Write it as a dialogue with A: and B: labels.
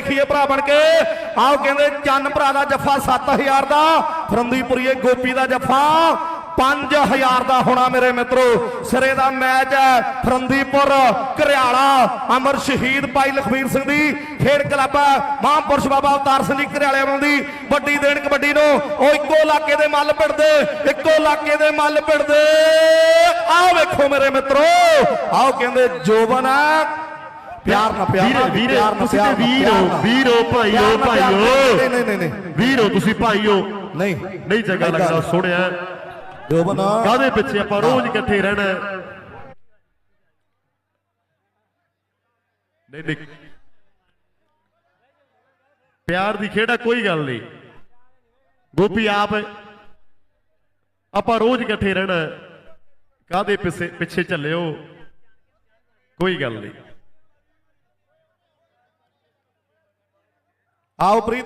A: ਵੇਖੀਏ ਭਰਾ ਬਣ ਕੇ। ਆਓ ਕਹਿੰਦੇ ਚੰਨ ਭਰਾ ਦਾ ਜੱਫਾ 7000 ਦਾ, ਫਰੰਦੀਪੁਰੀਏ ਗੋਪੀ ਦਾ ਜੱਫਾ 5000 ਦਾ ਹੋਣਾ ਮੇਰੇ ਮਿੱਤਰੋ। ਸਿਰੇ ਦਾ ਮੈਚ ਹੈ ਫਰੰਦੀਪੁਰ ਘਰਿਆਲਾ ਅਮਰ ਸ਼ਹੀਦ ਭਾਈ ਲਖਵੀਰ ਸਿੰਘ ਦੀ ਖੇਡ ਕਲੱਬ ਮਹਾਂਪੁਰਸ਼ ਬਾਬਾ ਅਵਤਾਰ ਸਿੰਘ ਘਰਿਆਲੇ ਵੱਲੋਂ ਦੀ ਵੱਡੀ ਦੇਣ ਕਬੱਡੀ ਨੂੰ। ਉਹ ਇੱਕੋ ਇਲਾਕੇ ਦੇ ਮੱਲ ਪਿੜਦੇ ਇੱਕੋ ਇਲਾਕੇ ਦੇ ਮੱਲ ਪਿੜਦੇ ਆਓ ਵੇਖੋ ਮੇਰੇ ਮਿੱਤਰੋ ਆਓ ਕਹਿੰਦੇ ਜੋਬਨ ਆ ਪਿਆਰ ਨਾਲ ਪਿਆਰ
B: ਵੀਰੇ ਤੁਸੀਂ ਤੇ ਵੀਰ ਹੋ। ਵੀਰ ਹੋ ਭਾਈ ਹੋ ਭਾਈ। ਹੋ।
A: ਨਹੀਂ ਨਹੀਂ ਨਹੀਂ
B: ਵੀਰ ਹੋ ਤੁਸੀਂ ਭਾਈ ਹੋ।
A: ਨਹੀਂ
B: ਨਹੀਂ ਚੰਗਾ ਲੱਗਦਾ ਸੁਣਿਆ।
A: ਜੋਬਨ।
B: ਕਾਦੇ ਪਿੱਛੇ ਆਪਾਂ ਰੋਜ਼ ਇਕੱਠੇ ਰਹਿਣਾ? ਨਹੀਂ ਨਹੀਂ। ਪਿਆਰ ਦੀ ਖੇੜਾ ਕੋਈ ਗੱਲ ਨਹੀਂ। ਗੋਪੀ ਆਪ ਆਪਾਂ ਰੋਜ਼ ਇਕੱਠੇ ਰਹਿਣਾ। ਕਾਦੇ ਪਿੱਛੇ ਪਿੱਛੇ ਚੱਲਿਓ ਕੋਈ ਗੱਲ ਨਹੀਂ।
A: ਆਓ ਪ੍ਰੀਤ